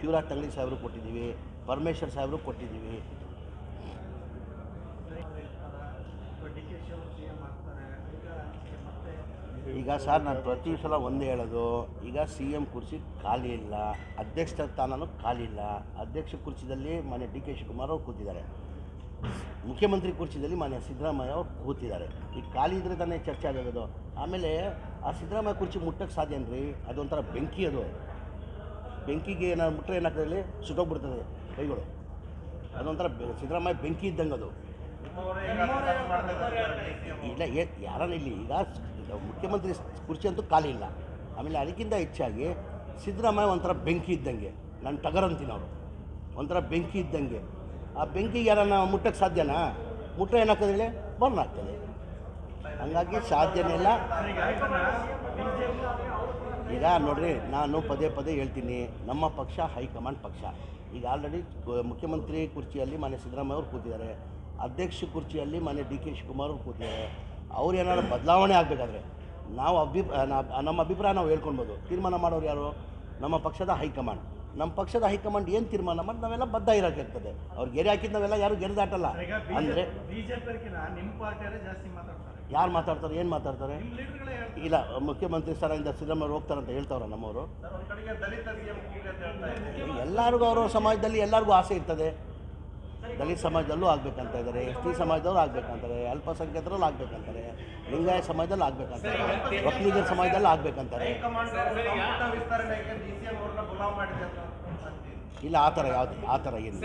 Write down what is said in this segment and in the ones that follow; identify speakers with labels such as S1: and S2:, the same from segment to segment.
S1: ಶಿವರಾಜ್ ತಂಗಡಿ ಸಾಹೇಬ್ರು ಕೊಟ್ಟಿದ್ದೀವಿ, ಪರಮೇಶ್ವರ್ ಸಾಹೇಬ್ರು ಕೊಟ್ಟಿದ್ದೀವಿ.
S2: ಈಗ
S1: ಸರ್, ನಾನು ಪ್ರತಿ ಸಲ ಒಂದೇ ಹೇಳೋದು, ಈಗ ಸಿ ಎಂ ಕುರ್ಚಿ ಖಾಲಿ ಇಲ್ಲ ಅಧ್ಯಕ್ಷ ಸ್ಥಾನನೂ ಖಾಲಿ ಇಲ್ಲ. ಅಧ್ಯಕ್ಷ ಕುರ್ಚಿದಲ್ಲಿ ಮಾನ್ಯ ಡಿ ಕೆ ಶಿವಕುಮಾರ್ ಅವರು ಕೂತಿದ್ದಾರೆ. ಮುಖ್ಯಮಂತ್ರಿ ಕುರ್ಚಿದಲ್ಲಿ ಮಾನ್ಯ ಸಿದ್ದರಾಮಯ್ಯ ಅವರು ಕೂತಿದ್ದಾರೆ. ಈಗ ಖಾಲಿ ಇದ್ರೆ ತಾನೇ ಚರ್ಚೆ ಆಗೋದು. ಆಮೇಲೆ ಆ ಸಿದ್ದರಾಮಯ್ಯ ಕುರ್ಚಿ ಮುಟ್ಟಕ್ಕೆ ಸಾಧ್ಯನ್ರಿ ಅದೊಂಥರ ಬೆಂಕಿ ಅದು. ಬೆಂಕಿಗೆ ಏನಾದ್ರು ಮುಟ್ಟರೆ ಏನಾಗ್ತದೆ ಸುಟ್ಟೋಗ್ಬಿಡ್ತದೆ ಕೈಗಳು. ಅದೊಂಥರ ಸಿದ್ದರಾಮಯ್ಯ ಬೆಂಕಿ ಇದ್ದಂಗೆ ಅದು. ಇಲ್ಲ, ಏ, ಯಾರನ್ನ ಇಲ್ಲಿ ಈಗ ಮುಖ್ಯಮಂತ್ರಿ ಕುರ್ಚಿ ಅಂತೂ ಖಾಲಿ ಇಲ್ಲ. ಆಮೇಲೆ ಅದಕ್ಕಿಂತ ಹೆಚ್ಚಾಗಿ ಸಿದ್ದರಾಮಯ್ಯ ಒಂಥರ ಬೆಂಕಿ ಇದ್ದಂಗೆ. ನಾನು ಟಗರ್ ಅಂತೀನಿ ಅವರು. ಒಂಥರ ಬೆಂಕಿ ಇದ್ದಂಗೆ. ಆ ಬೆಂಕಿಗೆ ಯಾರನ್ನ ಮುಟ್ಟಕ್ಕೆ ಸಾಧ್ಯನಾ? ಮುಟ್ಟರೆ ಏನಾಗ್ತದೆ ಹೇಳಿ? ಬರ್ನ್ ಆಗ್ತದೆ. ಹಂಗಾಗಿ ಸಾಧ್ಯನೇ ಇಲ್ಲ. ಈಗ ನೋಡ್ರಿ ನಾನು ಪದೇ ಪದೇ ಹೇಳ್ತೀನಿ ನಮ್ಮ ಪಕ್ಷ ಹೈಕಮಾಂಡ್ ಪಕ್ಷ. ಈಗ ಆಲ್ರೆಡಿ ಮುಖ್ಯಮಂತ್ರಿ ಕುರ್ಚಿಯಲ್ಲಿ ಮನೆ ಸಿದ್ದರಾಮಯ್ಯ ಅವರು ಕೂತಿದ್ದಾರೆ. ಅಧ್ಯಕ್ಷ ಕುರ್ಚಿಯಲ್ಲಿ ಮನೆ ಡಿ ಕೆ ಶಿವಕುಮಾರ್ ಅವರು ಕೂತಿದ್ದಾರೆ. ಅವ್ರು ಏನಾದ್ರು ಬದಲಾವಣೆ ಆಗಬೇಕಾದ್ರೆ ನಾವು ಅಭಿ ನಮ್ಮ ಅಭಿಪ್ರಾಯ ನಾವು ಹೇಳ್ಕೊಳ್ಬೋದು. ತೀರ್ಮಾನ ಮಾಡೋರು ಯಾರು? ನಮ್ಮ ಪಕ್ಷದ ಹೈಕಮಾಂಡ್. ನಮ್ಮ ಪಕ್ಷದ ಹೈಕಮಾಂಡ್ ಏನು ತೀರ್ಮಾನ ಮಾಡಿ ನಾವೆಲ್ಲ ಬದ್ಧ ಇರೋಕ್ಕಿರ್ತದೆ ಅವ್ರು ಗೆರೆ ಹಾಕಿದ್ದು ನಾವೆಲ್ಲ ಯಾರು
S2: ಗೆರೆದಾಟಲ್ಲ.
S1: ಅಂದರೆ ಯಾರು ಮಾತಾಡ್ತಾರೆ ಏನು ಮಾತಾಡ್ತಾರೆ? ಇಲ್ಲ ಮುಖ್ಯಮಂತ್ರಿ ಸ್ಥಾನದಿಂದ ಸಿದ್ದರಾಮಯ್ಯ ಅಂತ ಹೇಳ್ತಾವ್ರ ನಮ್ಮವರು.
S2: ಸರ್ ಒಂದ್ ಕಡೆಗೆ ದಲಿತರಿಗೆ ಮುಖ್ಯ ಅಂತ ಹೇಳ್ತಾ ನಮ್ಮವರು
S1: ಎಲ್ಲರಿಗೂ ಅವರು ಸಮಾಜದಲ್ಲಿ ಎಲ್ಲರಿಗೂ ಆಸೆ ಇರ್ತದೆ. ದಲಿತ ಸಮಾಜದಲ್ಲೂ ಆಗ್ಬೇಕಂತ ಇದ್ದಾರೆ ಎಸ್ ಟಿ ಸಮಾಜದವ್ರು ಆಗ್ಬೇಕಂತಾರೆ ಅಲ್ಪಸಂಖ್ಯಾತರಲ್ಲಿ ಆಗ್ಬೇಕಂತಾರೆ ಲಿಂಗಾಯತ ಸಮಾಜದಲ್ಲಿ ಆಗ್ಬೇಕಂತಾರೆ ಒಕ್ಕಲಿಗರ ಸಮಾಜದಲ್ಲಿ ಆಗಬೇಕಂತಾರೆ. ಇಲ್ಲ ಆ ಥರ ಯಾವುದು ಆ ಥರ ಏನು
S3: ಈಗ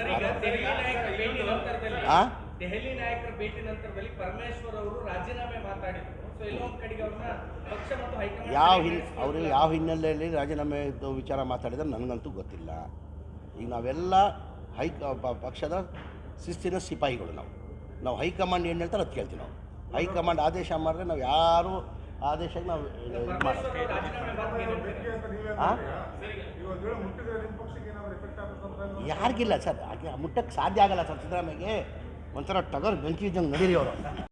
S3: ದೆಹಲಿ ನಾಯಕರ ಭೇಟಿ ನಂತರದಲ್ಲಿ ಪರಮೇಶ್ವರ್ ಅವರು ರಾಜೀನಾಮೆ ಮಾತಾಡಿದ್ರು. ಸೊ ಎಲ್ಲೋ ಒಂದ್ ಕಡೆಗೆ ಅವ್ರನ್ನ ಪಕ್ಷ ಮತ್ತು ಹೈಕಮಾಂಡ್
S1: ಯಾವ ಹಿನ್ ಅವರು ಯಾವ ಹಿನ್ನೆಲೆಯಲ್ಲಿ ರಾಜೀನಾಮೆ ವಿಚಾರ ಮಾತಾಡಿದ್ರೆ ನನಗಂತೂ ಗೊತ್ತಿಲ್ಲ. ಈಗ ನಾವೆಲ್ಲ ಹೈ ಪಕ್ಷದ ಶಿಸ್ತಿನ ಸಿಪಾಯಿಗಳು ನಾವು. ನಾವು ಹೈಕಮಾಂಡ್ ಏನು ಹೇಳ್ತಾರೆ ಅದು ಕೇಳ್ತೀವಿ ನಾವು. ಹೈಕಮಾಂಡ್ ಆದೇಶ ಮಾಡಿದ್ರೆ ನಾವು ಯಾರು ಆದೇಶಕ್ಕೆ ನಾವು? ಯಾರಿಗಿಲ್ಲ ಸರ್ ಹಾಗೆ ಮುಟ್ಟಕ್ಕೆ ಸಾಧ್ಯ ಆಗಲ್ಲ ಸರ್ ಸಿದ್ದರಾಮಯ್ಯಗೆ. ಒಂಥರ ಟಗರ್ ಬೆಂಕಿ ಇದ್ದಂಗೆ ನಡೀರಿ ಅವರು